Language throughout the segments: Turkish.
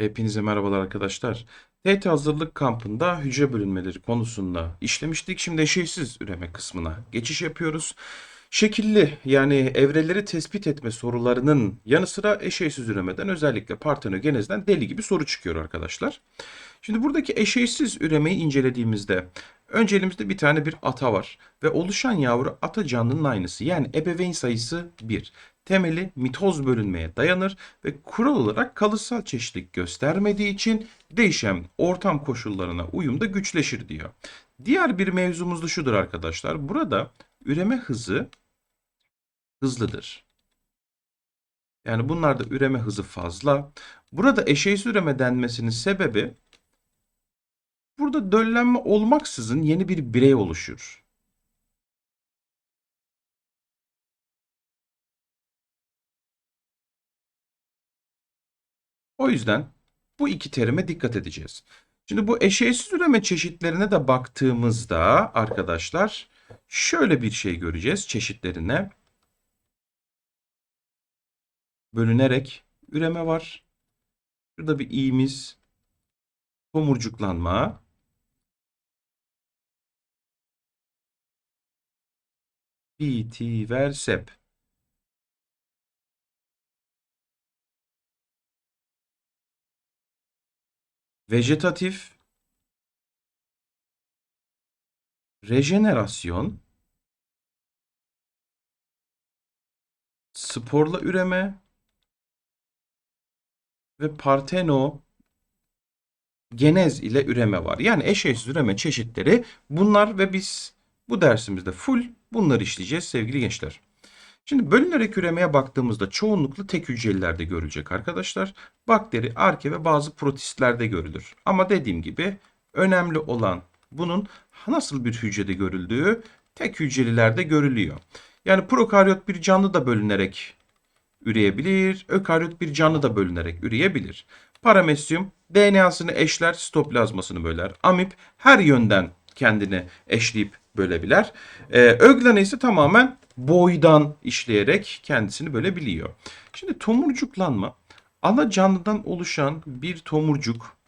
Hepinize merhabalar arkadaşlar. TET hazırlık kampında hücre bölünmeleri konusunda işlemiştik. Şimdi eşeğsiz üreme kısmına geçiş yapıyoruz. Şekilli yani evreleri tespit etme sorularının yanı sıra eşeğsiz üremeden özellikle partenogenezden deli gibi soru çıkıyor arkadaşlar. Şimdi buradaki eşeğsiz üremeyi incelediğimizde önce elimizde bir tane bir ata var ve oluşan yavru ata canlının aynısı yani ebeveyn sayısı 1. Temeli mitoz bölünmeye dayanır ve kural olarak kalıtsal çeşitlilik göstermediği için değişen ortam koşullarına uyumda güçleşir diyor. Diğer bir mevzumuz da şudur arkadaşlar. Burada üreme hızı hızlıdır. Yani bunlarda üreme hızı fazla. Burada eşeğsiz üreme denmesinin sebebi burada döllenme olmaksızın yeni bir birey oluşur. O yüzden bu iki terime dikkat edeceğiz. Şimdi bu eşeğsiz üreme çeşitlerine de baktığımızda arkadaşlar şöyle bir şey göreceğiz çeşitlerine. Bölünerek üreme var. Şurada bir i'miz tomurcuklanma. Biti sep. Vejetatif rejenerasyon sporla üreme ve parteno genez ile üreme var. Yani eşeğsiz üreme çeşitleri bunlar ve biz bu dersimizde full bunları işleyeceğiz sevgili gençler. Şimdi bölünerek üremeye baktığımızda çoğunlukla tek hücrelilerde görülecek arkadaşlar. Bakteri, arke ve bazı protistlerde görülür. Ama dediğim gibi önemli olan bunun nasıl bir hücrede görüldüğü tek hücrelilerde görülüyor. Yani prokaryot bir canlı da bölünerek üreyebilir. Ökaryot bir canlı da bölünerek üreyebilir. Paramesyum DNA'sını eşler, sitoplazmasını böler. Amip her yönden kendini eşleyip bölebilir. Ee, Öglana ise tamamen boydan işleyerek kendisini bölebiliyor. Şimdi tomurcuklanma ana canlıdan oluşan bir tomurcuk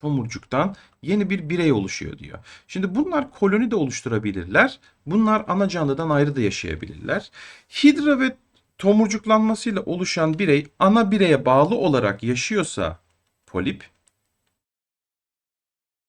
tomurcuktan yeni bir birey oluşuyor diyor. Şimdi bunlar koloni de oluşturabilirler. Bunlar ana canlıdan ayrı da yaşayabilirler. Hidra ve tomurcuklanmasıyla oluşan birey ana bireye bağlı olarak yaşıyorsa polip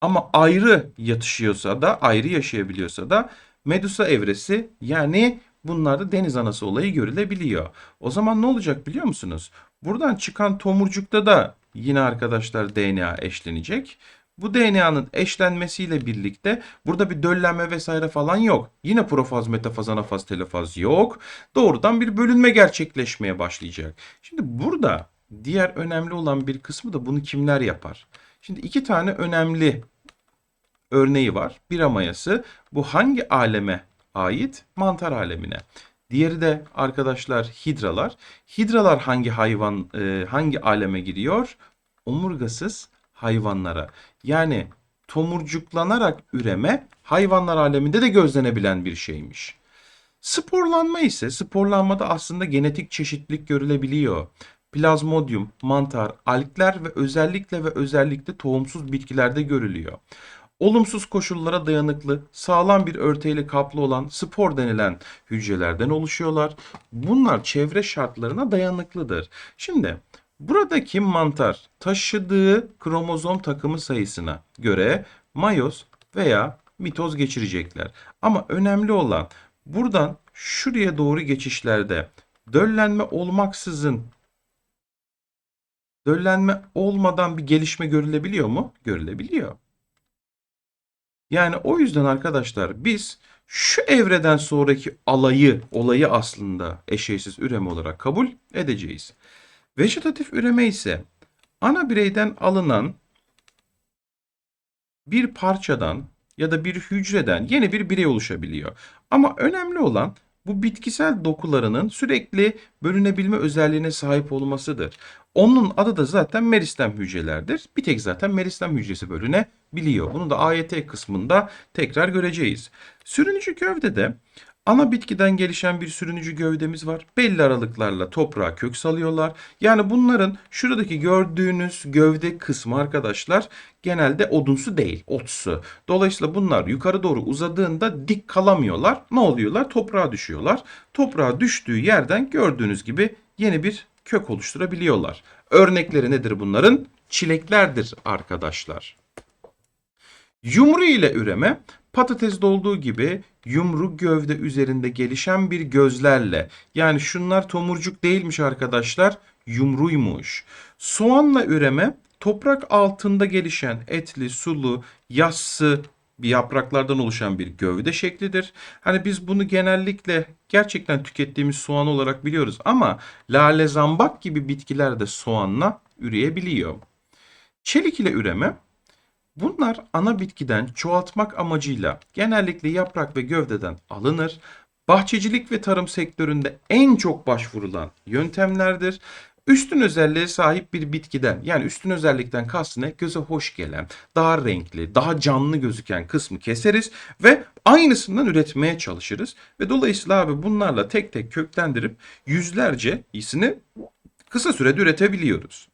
ama ayrı yatışıyorsa da ayrı yaşayabiliyorsa da Medusa evresi yani bunlarda deniz anası olayı görülebiliyor. O zaman ne olacak biliyor musunuz? Buradan çıkan tomurcukta da yine arkadaşlar DNA eşlenecek. Bu DNA'nın eşlenmesiyle birlikte burada bir döllenme vesaire falan yok. Yine profaz, metafaz, anafaz, telefaz yok. Doğrudan bir bölünme gerçekleşmeye başlayacak. Şimdi burada diğer önemli olan bir kısmı da bunu kimler yapar? Şimdi iki tane önemli örneği var. Bira mayası. Bu hangi aleme ait? Mantar alemine. Diğeri de arkadaşlar hidralar. Hidralar hangi hayvan e, hangi aleme giriyor? Omurgasız hayvanlara. Yani tomurcuklanarak üreme hayvanlar aleminde de gözlenebilen bir şeymiş. Sporlanma ise sporlanmada aslında genetik çeşitlilik görülebiliyor. Plazmodium, mantar, algler ve özellikle ve özellikle tohumsuz bitkilerde görülüyor. Olumsuz koşullara dayanıklı, sağlam bir örteyle kaplı olan spor denilen hücrelerden oluşuyorlar. Bunlar çevre şartlarına dayanıklıdır. Şimdi buradaki mantar taşıdığı kromozom takımı sayısına göre mayoz veya mitoz geçirecekler. Ama önemli olan buradan şuraya doğru geçişlerde döllenme olmaksızın döllenme olmadan bir gelişme görülebiliyor mu? Görülebiliyor. Yani o yüzden arkadaşlar biz şu evreden sonraki alayı, olayı aslında eşeğsiz üreme olarak kabul edeceğiz. Vejetatif üreme ise ana bireyden alınan bir parçadan ya da bir hücreden yeni bir birey oluşabiliyor. Ama önemli olan bu bitkisel dokularının sürekli bölünebilme özelliğine sahip olmasıdır. Onun adı da zaten meristem hücrelerdir. Bir tek zaten meristem hücresi bölünebiliyor. Bunu da AYT kısmında tekrar göreceğiz. Sürünücü gövdede Ana bitkiden gelişen bir sürünücü gövdemiz var. Belli aralıklarla toprağa kök salıyorlar. Yani bunların şuradaki gördüğünüz gövde kısmı arkadaşlar genelde odunsu değil, otsu. Dolayısıyla bunlar yukarı doğru uzadığında dik kalamıyorlar. Ne oluyorlar? Toprağa düşüyorlar. Toprağa düştüğü yerden gördüğünüz gibi yeni bir kök oluşturabiliyorlar. Örnekleri nedir bunların? Çileklerdir arkadaşlar. Yumru ile üreme patatesde olduğu gibi yumru gövde üzerinde gelişen bir gözlerle yani şunlar tomurcuk değilmiş arkadaşlar yumruymuş. Soğanla üreme toprak altında gelişen etli, sulu, yassı bir yapraklardan oluşan bir gövde şeklidir. Hani biz bunu genellikle gerçekten tükettiğimiz soğan olarak biliyoruz ama lale zambak gibi bitkiler de soğanla üreyebiliyor. Çelik ile üreme Bunlar ana bitkiden çoğaltmak amacıyla genellikle yaprak ve gövdeden alınır. Bahçecilik ve tarım sektöründe en çok başvurulan yöntemlerdir. Üstün özelliğe sahip bir bitkiden yani üstün özellikten kastı ne? Göze hoş gelen, daha renkli, daha canlı gözüken kısmı keseriz ve aynısından üretmeye çalışırız. Ve dolayısıyla abi bunlarla tek tek köklendirip yüzlerce iyisini kısa sürede üretebiliyoruz.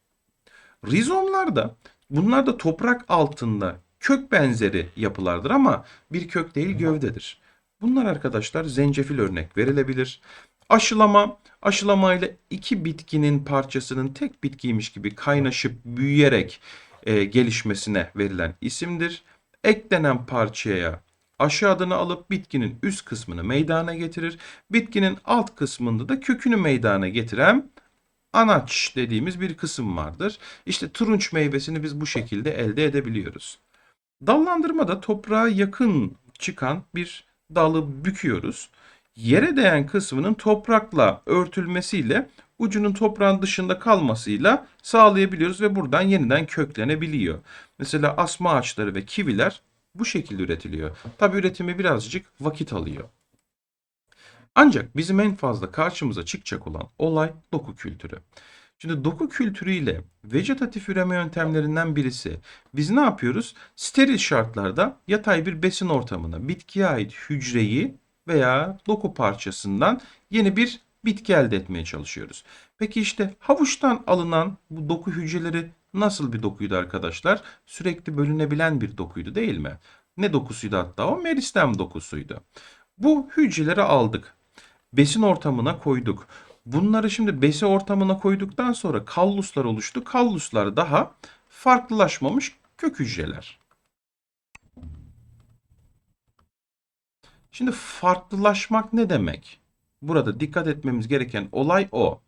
Rizomlar da bunlar da toprak altında kök benzeri yapılardır ama bir kök değil gövdedir. Bunlar arkadaşlar zencefil örnek verilebilir. Aşılama, aşılama ile iki bitkinin parçasının tek bitkiymiş gibi kaynaşıp büyüyerek e, gelişmesine verilen isimdir. Eklenen parçaya aşı adını alıp bitkinin üst kısmını meydana getirir. Bitkinin alt kısmında da kökünü meydana getiren anaç dediğimiz bir kısım vardır. İşte turunç meyvesini biz bu şekilde elde edebiliyoruz. Dallandırmada toprağa yakın çıkan bir dalı büküyoruz. Yere değen kısmının toprakla örtülmesiyle ucunun toprağın dışında kalmasıyla sağlayabiliyoruz ve buradan yeniden köklenebiliyor. Mesela asma ağaçları ve kiviler bu şekilde üretiliyor. Tabi üretimi birazcık vakit alıyor. Ancak bizim en fazla karşımıza çıkacak olan olay doku kültürü. Şimdi doku kültürüyle vejetatif üreme yöntemlerinden birisi. Biz ne yapıyoruz? Steril şartlarda yatay bir besin ortamına bitkiye ait hücreyi veya doku parçasından yeni bir bitki elde etmeye çalışıyoruz. Peki işte havuçtan alınan bu doku hücreleri nasıl bir dokuydu arkadaşlar? Sürekli bölünebilen bir dokuydu değil mi? Ne dokusuydu hatta o? Meristem dokusuydu. Bu hücreleri aldık besin ortamına koyduk. Bunları şimdi besin ortamına koyduktan sonra kalluslar oluştu. Kalluslar daha farklılaşmamış kök hücreler. Şimdi farklılaşmak ne demek? Burada dikkat etmemiz gereken olay o.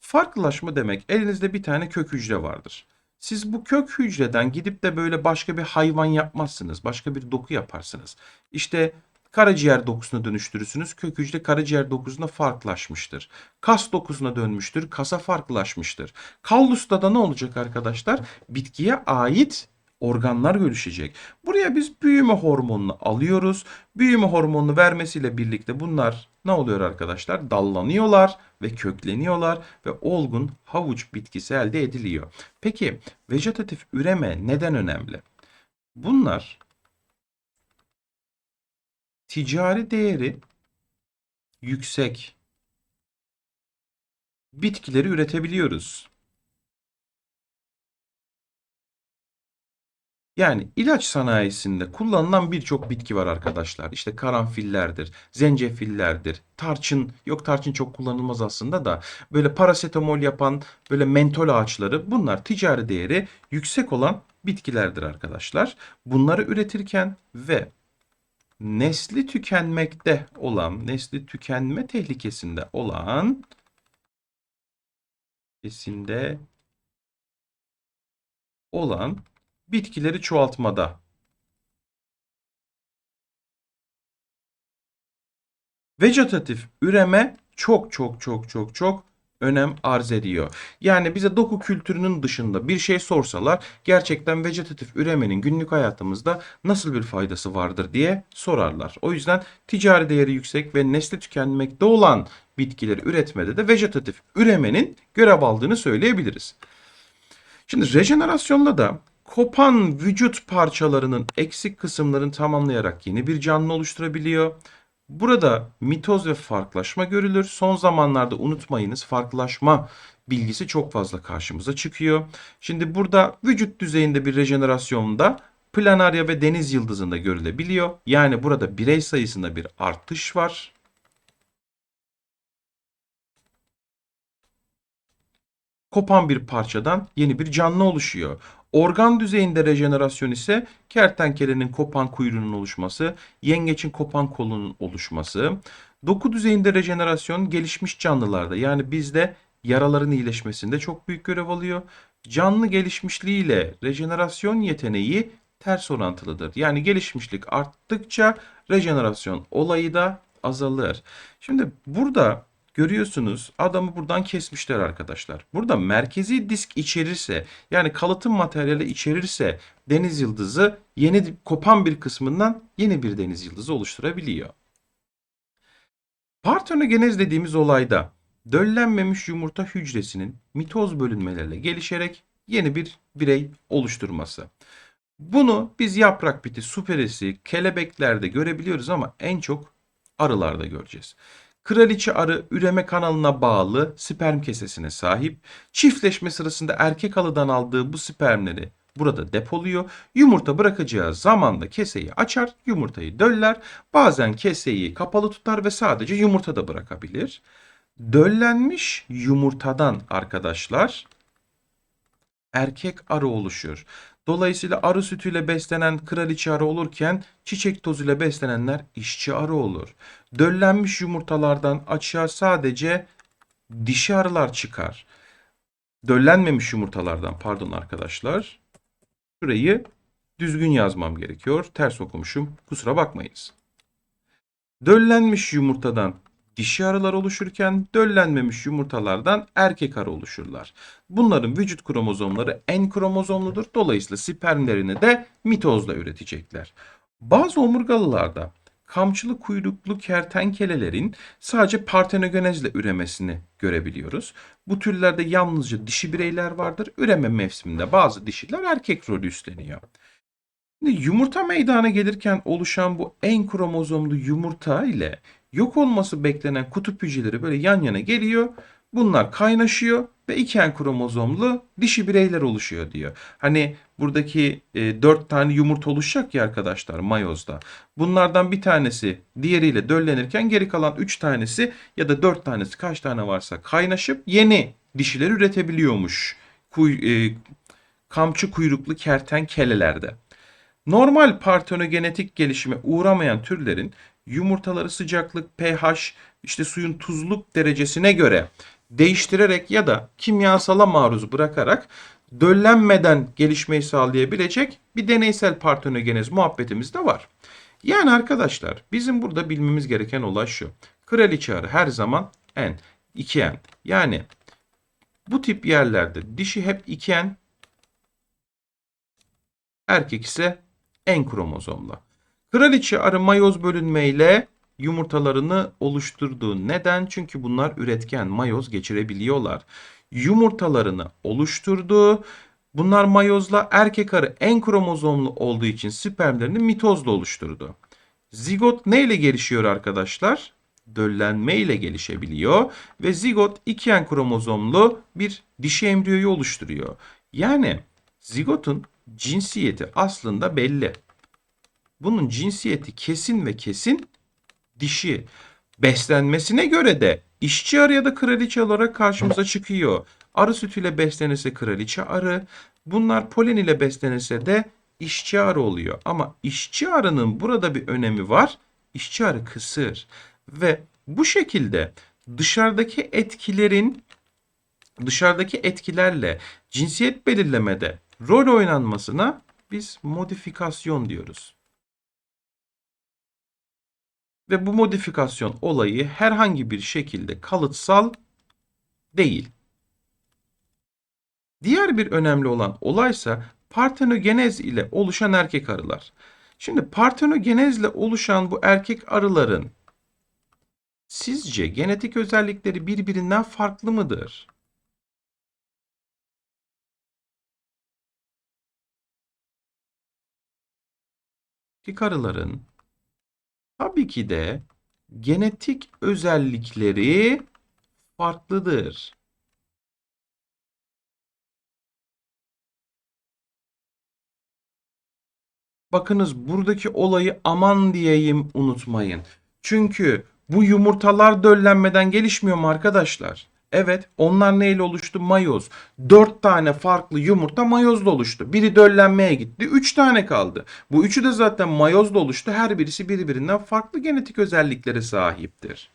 Farklılaşma demek elinizde bir tane kök hücre vardır. Siz bu kök hücreden gidip de böyle başka bir hayvan yapmazsınız. Başka bir doku yaparsınız. İşte karaciğer dokusuna dönüştürürsünüz. Kök hücre karaciğer dokusuna farklılaşmıştır. Kas dokusuna dönmüştür. Kasa farklılaşmıştır. Kallusta da ne olacak arkadaşlar? Bitkiye ait organlar görüşecek. Buraya biz büyüme hormonunu alıyoruz. Büyüme hormonunu vermesiyle birlikte bunlar ne oluyor arkadaşlar? Dallanıyorlar ve kökleniyorlar ve olgun havuç bitkisi elde ediliyor. Peki vejetatif üreme neden önemli? Bunlar ticari değeri yüksek bitkileri üretebiliyoruz. Yani ilaç sanayisinde kullanılan birçok bitki var arkadaşlar. İşte karanfillerdir, zencefillerdir, tarçın, yok tarçın çok kullanılmaz aslında da böyle parasetamol yapan böyle mentol ağaçları bunlar ticari değeri yüksek olan bitkilerdir arkadaşlar. Bunları üretirken ve nesli tükenmekte olan, nesli tükenme tehlikesinde olan besinde olan bitkileri çoğaltmada. Vejetatif üreme çok çok çok çok çok önem arz ediyor. Yani bize doku kültürünün dışında bir şey sorsalar gerçekten vejetatif üremenin günlük hayatımızda nasıl bir faydası vardır diye sorarlar. O yüzden ticari değeri yüksek ve nesli tükenmekte olan bitkileri üretmede de vejetatif üremenin görev aldığını söyleyebiliriz. Şimdi rejenerasyonda da kopan vücut parçalarının eksik kısımlarını tamamlayarak yeni bir canlı oluşturabiliyor. Burada mitoz ve farklılaşma görülür. Son zamanlarda unutmayınız farklılaşma bilgisi çok fazla karşımıza çıkıyor. Şimdi burada vücut düzeyinde bir rejenerasyonda planarya ve deniz yıldızında görülebiliyor. Yani burada birey sayısında bir artış var. kopan bir parçadan yeni bir canlı oluşuyor. Organ düzeyinde rejenerasyon ise kertenkelenin kopan kuyruğunun oluşması, yengeçin kopan kolunun oluşması. Doku düzeyinde rejenerasyon gelişmiş canlılarda yani bizde yaraların iyileşmesinde çok büyük görev alıyor. Canlı gelişmişliğiyle rejenerasyon yeteneği ters orantılıdır. Yani gelişmişlik arttıkça rejenerasyon olayı da azalır. Şimdi burada Görüyorsunuz adamı buradan kesmişler arkadaşlar. Burada merkezi disk içerirse yani kalıtım materyali içerirse deniz yıldızı yeni kopan bir kısmından yeni bir deniz yıldızı oluşturabiliyor. Partenogenez dediğimiz olayda döllenmemiş yumurta hücresinin mitoz bölünmelerle gelişerek yeni bir birey oluşturması. Bunu biz yaprak biti, süperesi, kelebeklerde görebiliyoruz ama en çok arılarda göreceğiz. Kraliçe arı üreme kanalına bağlı sperm kesesine sahip. Çiftleşme sırasında erkek arıdan aldığı bu spermleri burada depoluyor. Yumurta bırakacağı zamanda keseyi açar, yumurtayı döller. Bazen keseyi kapalı tutar ve sadece yumurta da bırakabilir. Döllenmiş yumurtadan arkadaşlar erkek arı oluşur. Dolayısıyla arı sütüyle beslenen kraliçe arı olurken çiçek tozuyla beslenenler işçi arı olur. Döllenmiş yumurtalardan açığa sadece dişi arılar çıkar. Döllenmemiş yumurtalardan pardon arkadaşlar. Şurayı düzgün yazmam gerekiyor. Ters okumuşum. Kusura bakmayınız. Döllenmiş yumurtadan dişi arılar oluşurken döllenmemiş yumurtalardan erkek arı oluşurlar. Bunların vücut kromozomları en kromozomludur. Dolayısıyla spermlerini de mitozla üretecekler. Bazı omurgalılarda kamçılı kuyruklu kertenkelelerin sadece partenogenezle üremesini görebiliyoruz. Bu türlerde yalnızca dişi bireyler vardır. Üreme mevsiminde bazı dişiler erkek rolü üstleniyor. Yumurta meydana gelirken oluşan bu en kromozomlu yumurta ile yok olması beklenen kutup hücreleri böyle yan yana geliyor. Bunlar kaynaşıyor ve iki en kromozomlu dişi bireyler oluşuyor diyor. Hani buradaki e, 4 tane yumurta oluşacak ya arkadaşlar mayozda. Bunlardan bir tanesi diğeriyle döllenirken geri kalan 3 tanesi ya da 4 tanesi kaç tane varsa kaynaşıp yeni dişiler üretebiliyormuş. Kuy, e, kamçı kuyruklu kertenkelelerde. Normal partenogenetik gelişime uğramayan türlerin yumurtaları sıcaklık, pH, işte suyun tuzluk derecesine göre değiştirerek ya da kimyasala maruz bırakarak döllenmeden gelişmeyi sağlayabilecek bir deneysel partenogenez muhabbetimiz de var. Yani arkadaşlar bizim burada bilmemiz gereken olay şu. Kraliçe arı her zaman en, 2 en. Yani bu tip yerlerde dişi hep 2 en, erkek ise en kromozomla. Kraliçe arı mayoz bölünmeyle yumurtalarını oluşturduğu neden? Çünkü bunlar üretken mayoz geçirebiliyorlar. Yumurtalarını oluşturdu. Bunlar mayozla erkek arı en kromozomlu olduğu için spermlerini mitozla oluşturdu. Zigot neyle gelişiyor arkadaşlar? Döllenme ile gelişebiliyor ve zigot iki en kromozomlu bir dişi embriyoyu oluşturuyor. Yani zigotun cinsiyeti aslında belli. Bunun cinsiyeti kesin ve kesin dişi. Beslenmesine göre de işçi arı ya da kraliçe olarak karşımıza çıkıyor. Arı sütüyle beslenirse kraliçe arı. Bunlar polen ile beslenirse de işçi arı oluyor. Ama işçi arının burada bir önemi var. İşçi arı kısır. Ve bu şekilde dışarıdaki etkilerin dışarıdaki etkilerle cinsiyet belirlemede rol oynanmasına biz modifikasyon diyoruz. Ve bu modifikasyon olayı herhangi bir şekilde kalıtsal değil. Diğer bir önemli olan olaysa partenogenez ile oluşan erkek arılar. Şimdi partenogenez ile oluşan bu erkek arıların sizce genetik özellikleri birbirinden farklı mıdır? Erkek arıların tabii ki de genetik özellikleri farklıdır. Bakınız buradaki olayı aman diyeyim unutmayın. Çünkü bu yumurtalar döllenmeden gelişmiyor mu arkadaşlar? Evet, onlar neyle oluştu? Mayoz. Dört tane farklı yumurta mayozla oluştu. Biri döllenmeye gitti, üç tane kaldı. Bu üçü de zaten mayozla oluştu. Her birisi birbirinden farklı genetik özelliklere sahiptir.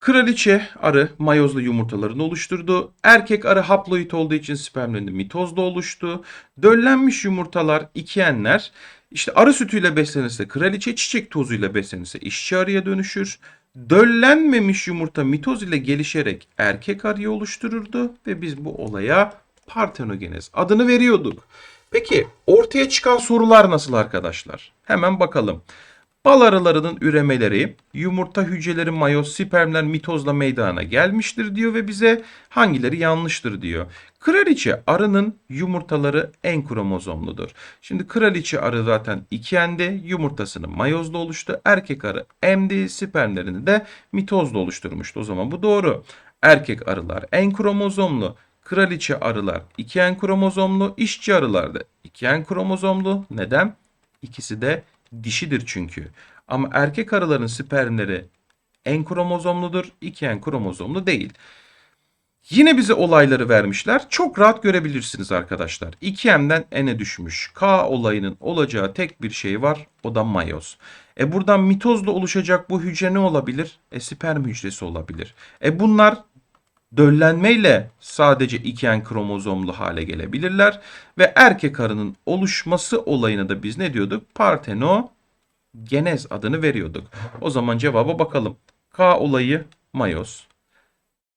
Kraliçe arı mayozlu yumurtalarını oluşturdu. Erkek arı haploid olduğu için spermlerinde mitozla oluştu. Döllenmiş yumurtalar ikienler işte arı sütüyle beslenirse kraliçe, çiçek tozuyla beslenirse işçi arıya dönüşür. Döllenmemiş yumurta mitoz ile gelişerek erkek arıyı oluştururdu ve biz bu olaya partenogenez adını veriyorduk. Peki ortaya çıkan sorular nasıl arkadaşlar? Hemen bakalım. Bal arılarının üremeleri yumurta hücreleri mayoz, spermler mitozla meydana gelmiştir diyor ve bize hangileri yanlıştır diyor. Kraliçe arının yumurtaları en kromozomludur. Şimdi kraliçe arı zaten ikiendi, yumurtasını mayozla oluştu. Erkek arı emdi, spermlerini de mitozla oluşturmuştu. O zaman bu doğru. Erkek arılar en kromozomlu. Kraliçe arılar iki en kromozomlu, işçi arılar da iki en kromozomlu. Neden? İkisi de dişidir çünkü. Ama erkek arıların spermleri en kromozomludur, iki en kromozomlu değil. Yine bize olayları vermişler. Çok rahat görebilirsiniz arkadaşlar. 2M'den N'e düşmüş. K olayının olacağı tek bir şey var. O da mayoz. E buradan mitozla oluşacak bu hücre ne olabilir? E sperm hücresi olabilir. E bunlar döllenmeyle sadece iken kromozomlu hale gelebilirler ve erkek arının oluşması olayına da biz ne diyorduk? Partenogenez adını veriyorduk. O zaman cevaba bakalım. K olayı mayoz.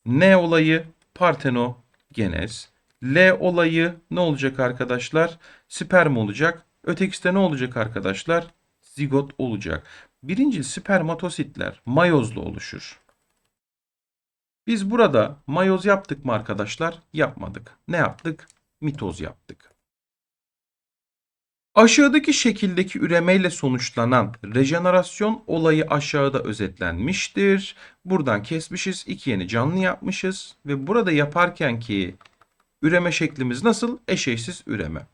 N olayı partenogenez. L olayı ne olacak arkadaşlar? Sperm olacak. Ötekisi de ne olacak arkadaşlar? Zigot olacak. Birinci spermatositler mayozlu oluşur. Biz burada mayoz yaptık mı arkadaşlar? Yapmadık. Ne yaptık? Mitoz yaptık. Aşağıdaki şekildeki üremeyle sonuçlanan rejenerasyon olayı aşağıda özetlenmiştir. Buradan kesmişiz, iki yeni canlı yapmışız ve burada yaparken ki üreme şeklimiz nasıl? Eşeğsiz üreme.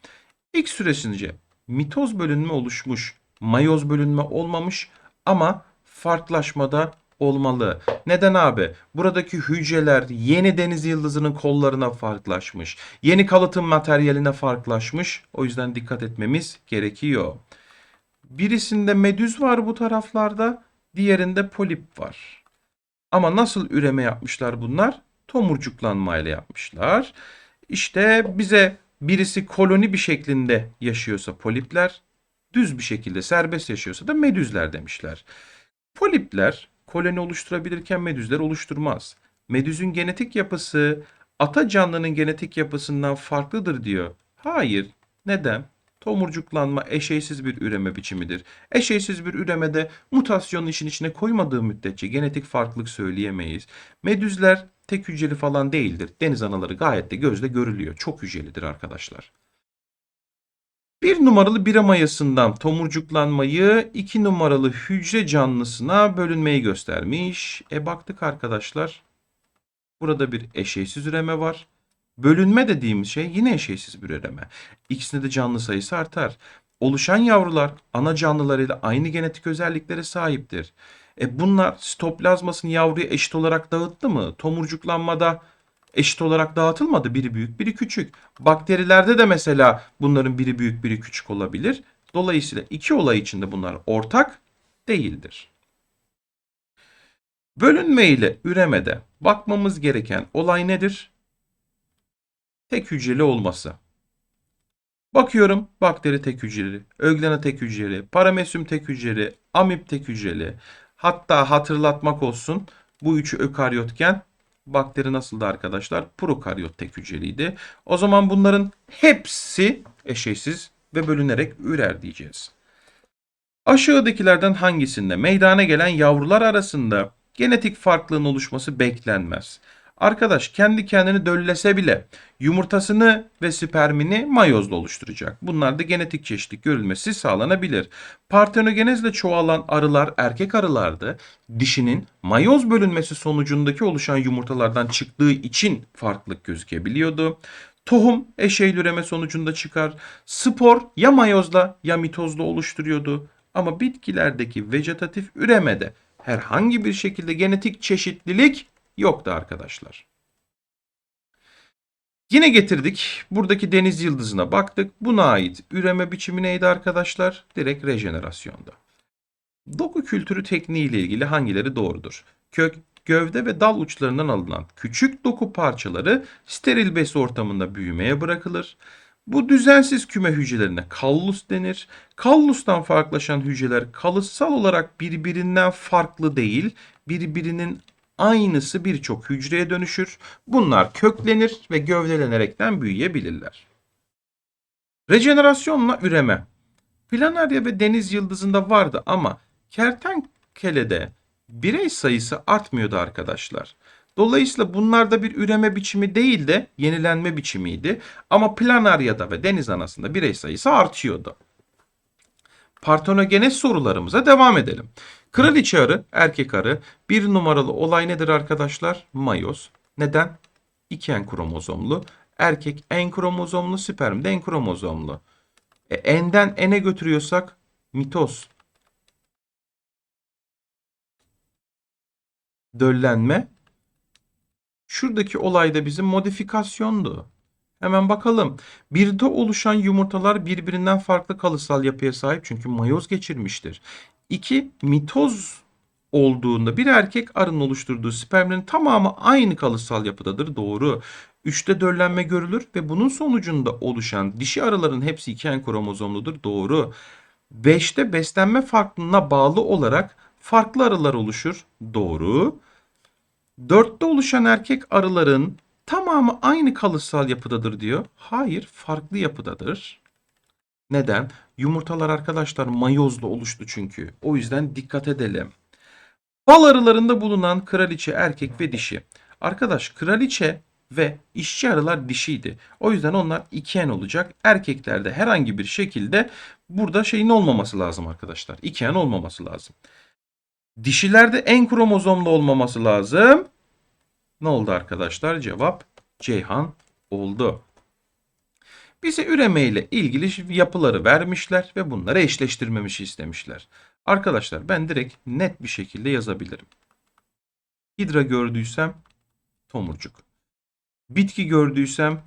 İlk süresince mitoz bölünme oluşmuş, mayoz bölünme olmamış ama farklılaşmada olmalı. Neden abi? Buradaki hücreler yeni deniz yıldızının kollarına farklılaşmış. Yeni kalıtım materyaline farklılaşmış. O yüzden dikkat etmemiz gerekiyor. Birisinde medüz var bu taraflarda. Diğerinde polip var. Ama nasıl üreme yapmışlar bunlar? Tomurcuklanmayla yapmışlar. İşte bize birisi koloni bir şeklinde yaşıyorsa polipler, düz bir şekilde serbest yaşıyorsa da medüzler demişler. Polipler koloni oluşturabilirken medüzler oluşturmaz. Medüzün genetik yapısı ata canlının genetik yapısından farklıdır diyor. Hayır. Neden? Tomurcuklanma eşeysiz bir üreme biçimidir. Eşeysiz bir üremede mutasyonun işin içine koymadığı müddetçe genetik farklılık söyleyemeyiz. Medüzler tek hücreli falan değildir. Deniz anaları gayet de gözle görülüyor. Çok hücrelidir arkadaşlar. Bir numaralı bira mayasından tomurcuklanmayı iki numaralı hücre canlısına bölünmeyi göstermiş. E baktık arkadaşlar. Burada bir eşeysiz üreme var. Bölünme dediğimiz şey yine eşeysiz bir üreme. İkisinde de canlı sayısı artar. Oluşan yavrular ana canlılarıyla aynı genetik özelliklere sahiptir. E bunlar sitoplazmasını yavruya eşit olarak dağıttı mı? Tomurcuklanmada eşit olarak dağıtılmadı. Biri büyük, biri küçük. Bakterilerde de mesela bunların biri büyük, biri küçük olabilir. Dolayısıyla iki olay içinde bunlar ortak değildir. Bölünme ile üremede bakmamız gereken olay nedir? Tek hücreli olması. Bakıyorum bakteri tek hücreli, öglena tek hücreli, paramesyum tek hücreli, amip tek hücreli. Hatta hatırlatmak olsun bu üçü ökaryotken bakteri nasıldı arkadaşlar? Prokaryot tek hücreliydi. O zaman bunların hepsi eşeysiz ve bölünerek ürer diyeceğiz. Aşağıdakilerden hangisinde meydana gelen yavrular arasında genetik farklılığın oluşması beklenmez? Arkadaş kendi kendini döllese bile yumurtasını ve spermini mayozla oluşturacak. Bunlarda genetik çeşitlilik görülmesi sağlanabilir. Partenogenezle çoğalan arılar erkek arılardı. Dişinin mayoz bölünmesi sonucundaki oluşan yumurtalardan çıktığı için farklılık gözükebiliyordu. Tohum eşeğil üreme sonucunda çıkar. Spor ya mayozla ya mitozla oluşturuyordu. Ama bitkilerdeki vejetatif üremede herhangi bir şekilde genetik çeşitlilik yoktu arkadaşlar. Yine getirdik. Buradaki deniz yıldızına baktık. Buna ait üreme biçimi neydi arkadaşlar? Direkt rejenerasyonda. Doku kültürü tekniği ile ilgili hangileri doğrudur? Kök, gövde ve dal uçlarından alınan küçük doku parçaları steril bes ortamında büyümeye bırakılır. Bu düzensiz küme hücrelerine kallus denir. Kallustan farklılaşan hücreler kalıtsal olarak birbirinden farklı değil, birbirinin aynısı birçok hücreye dönüşür. Bunlar köklenir ve gövdelenerekten büyüyebilirler. Rejenerasyonla üreme. Planarya ve deniz yıldızında vardı ama kertenkelede birey sayısı artmıyordu arkadaşlar. Dolayısıyla bunlarda bir üreme biçimi değil de yenilenme biçimiydi. Ama planaryada ve deniz anasında birey sayısı artıyordu. Partenogenes sorularımıza devam edelim. Kraliçe arı, erkek arı. Bir numaralı olay nedir arkadaşlar? Mayoz. Neden? İki en kromozomlu. Erkek en kromozomlu, sperm de en kromozomlu. E, N'den N'e götürüyorsak mitoz. Döllenme. Şuradaki olay da bizim modifikasyondu. Hemen bakalım. Birde oluşan yumurtalar birbirinden farklı kalıtsal yapıya sahip çünkü mayoz geçirmiştir. 2. Mitoz olduğunda bir erkek arının oluşturduğu spermlerin tamamı aynı kalıtsal yapıdadır. Doğru. 3'te döllenme görülür ve bunun sonucunda oluşan dişi arıların hepsi iki en kromozomludur. Doğru. 5'te beslenme farklılığına bağlı olarak farklı arılar oluşur. Doğru. 4'te oluşan erkek arıların tamamı aynı kalıtsal yapıdadır diyor. Hayır, farklı yapıdadır. Neden? Yumurtalar arkadaşlar mayozla oluştu çünkü. O yüzden dikkat edelim. Bal arılarında bulunan kraliçe erkek ve dişi. Arkadaş kraliçe ve işçi arılar dişiydi. O yüzden onlar ikiyen olacak. Erkeklerde herhangi bir şekilde burada şeyin olmaması lazım arkadaşlar. İkiyen olmaması lazım. Dişilerde en kromozomlu olmaması lazım. Ne oldu arkadaşlar? Cevap Ceyhan oldu. Bize üreme ile ilgili yapıları vermişler ve bunları eşleştirmemiş istemişler. Arkadaşlar ben direkt net bir şekilde yazabilirim. Hidra gördüysem tomurcuk. Bitki gördüysem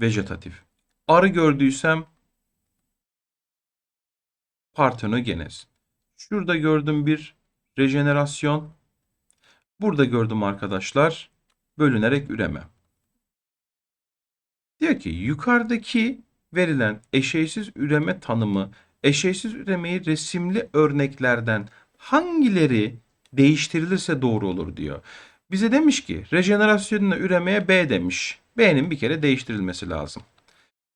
vejetatif. Arı gördüysem partenogenez. Şurada gördüm bir rejenerasyon. Burada gördüm arkadaşlar bölünerek üreme. Diyor ki yukarıdaki verilen eşeysiz üreme tanımı eşeysiz üremeyi resimli örneklerden hangileri değiştirilirse doğru olur diyor. Bize demiş ki rejenerasyonla üremeye B demiş. B'nin bir kere değiştirilmesi lazım.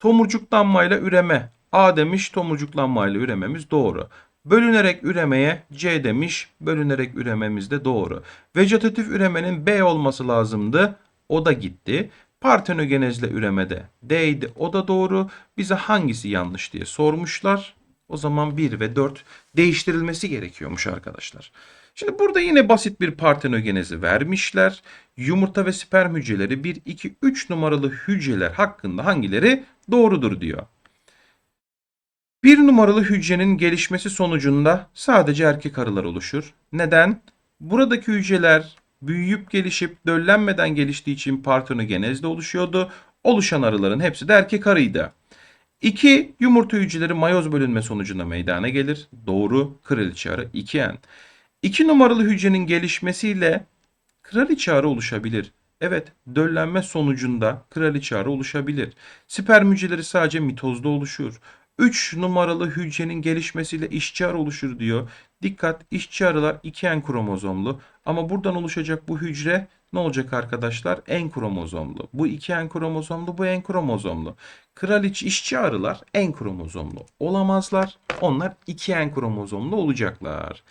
Tomurcuklanmayla üreme A demiş tomurcuklanmayla ürememiz doğru. Bölünerek üremeye C demiş. Bölünerek ürememiz de doğru. Vejetatif üremenin B olması lazımdı. O da gitti. Partenogenezle üremede D'ydi. O da doğru. Bize hangisi yanlış diye sormuşlar. O zaman 1 ve 4 değiştirilmesi gerekiyormuş arkadaşlar. Şimdi burada yine basit bir partenogenezi vermişler. Yumurta ve sperm hücreleri 1, 2, 3 numaralı hücreler hakkında hangileri doğrudur diyor. Bir numaralı hücrenin gelişmesi sonucunda sadece erkek arılar oluşur. Neden? Buradaki hücreler büyüyüp gelişip döllenmeden geliştiği için partenogenezle oluşuyordu. Oluşan arıların hepsi de erkek arıydı. 2. Yumurta hücreleri mayoz bölünme sonucunda meydana gelir. Doğru. Kraliçe arı 2N. 2 numaralı hücrenin gelişmesiyle kraliçe arı oluşabilir. Evet, döllenme sonucunda kraliçe arı oluşabilir. Sperm hücreleri sadece mitozda oluşur. 3 numaralı hücrenin gelişmesiyle işçi arı oluşur diyor. Dikkat işçi arılar 2 en kromozomlu ama buradan oluşacak bu hücre ne olacak arkadaşlar? En kromozomlu. Bu 2 en kromozomlu, bu en kromozomlu. Kraliç işçi arılar en kromozomlu olamazlar. Onlar 2 en kromozomlu olacaklar.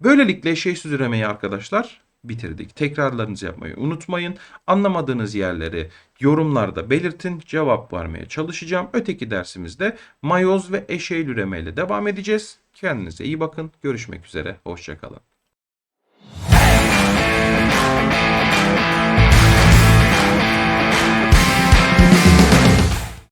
Böylelikle eşeğsiz üremeyi arkadaşlar bitirdik. Tekrarlarınızı yapmayı unutmayın. Anlamadığınız yerleri yorumlarda belirtin. Cevap vermeye çalışacağım. Öteki dersimizde mayoz ve eşeğil üreme ile devam edeceğiz. Kendinize iyi bakın. Görüşmek üzere. Hoşçakalın.